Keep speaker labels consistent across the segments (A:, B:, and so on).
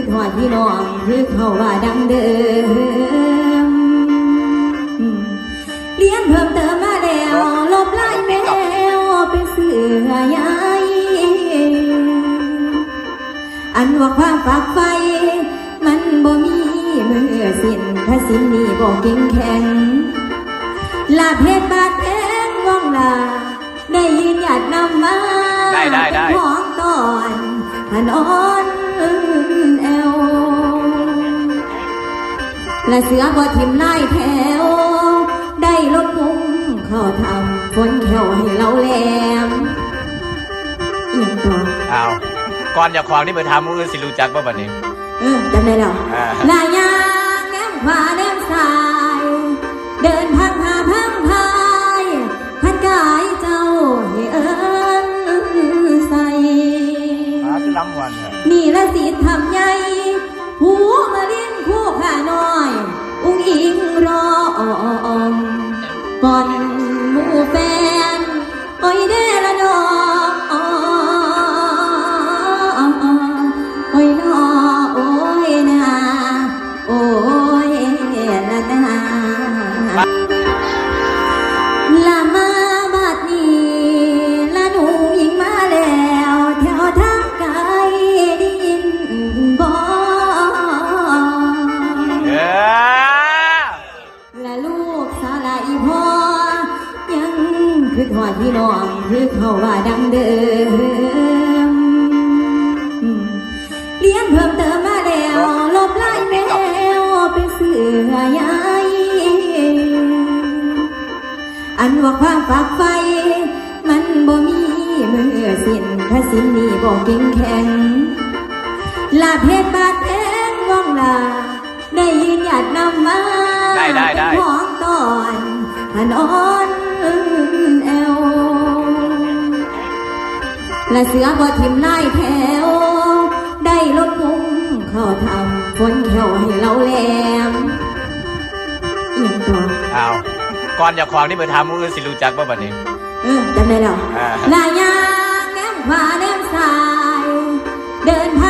A: พี่น้องคือเขาว่าดังเดิม เรียนเพิ่มเติมมาแล้วลบลายแมวเป็นเสือใหญ่อันว่าความฝากไฟ มันบ่มีมือสิ้นถ้าสิ้นนี้บ่เก่งแข็งลาเพชรบาดแทงว่องลา ได้ยืนหยัดนำมา
B: ได้ได้ได้
A: เป็นของตอนพนอน และเสือบ่ทิมไล่แถว ได้ลดมุมเข้าทำฝนแขวให้เราแหลมเอียงตัว
B: อ้าวก่อนอย่าควางที่ไปทำมืออื่นสิรู้จักบ่บัดนี้
A: เออจำได้แล้ว
B: อ่า
A: ลายยางแนมขวาแนมซ้าย เดินพังหาพังพายพันกายเจ้าให้เอิญใส่
B: หาที่ล้ำวันเนี่ย
A: นี่ละสิทำใหญ่ หูมาเลี้ยงคู่ข้าน้อย อุ้งอิงรอ คือหอดพี่น้องคือเขาว่าดังเดิม เรียนเพิ่มเติมมาแล้วลบลายแมวเป็นเสือใหญ่อันว่าความฝากไฟ มันบ่มีมือสิ้นถ้าสิ้นนี้บ่เก่งแข็งลาเพชรบาดแทงว่องลา ได้ยืนหยัดนำมา
B: ได้ได้ได้
A: เป็นของตอนพนอน แอวและเสือบ่ทิมไล่แถว ได้ลดมุมเข้าทำฝนแขวให้เราแหลมเอียงตัว
B: อ้าวก่อนอย่าควางที่ไปทำมืออื่นสิรู้จักบ่บัดนี้
A: เออจำได้แล้ว
B: อ่า
A: ลายยางแนมขวาแนมซ้าย เดินพั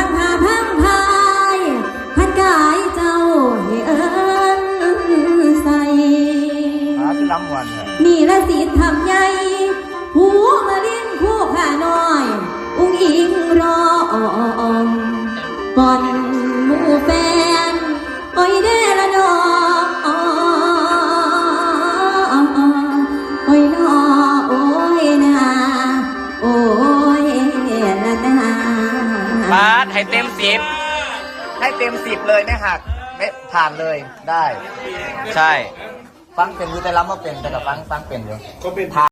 A: งหาพั หา
B: ที่ล้ำวันเนี่ย
A: นี่ละสิทำใหญ่หูมาเลี้ยงคู่ข้าน้อย อุ้งอิงรออมก่อนหมู่แฟนอ้ยเดละนออ้ยนอโอ้ยนาโอ้ยละนา
B: บาสให้เต็มสิบให้เต็มสิบเลยไม่หักไม่ผ่านเลยได้ ใช่ ฟังเป็นอยู่แต่รับว่าเป็นแต่กับฟังฟังเป็นอยู่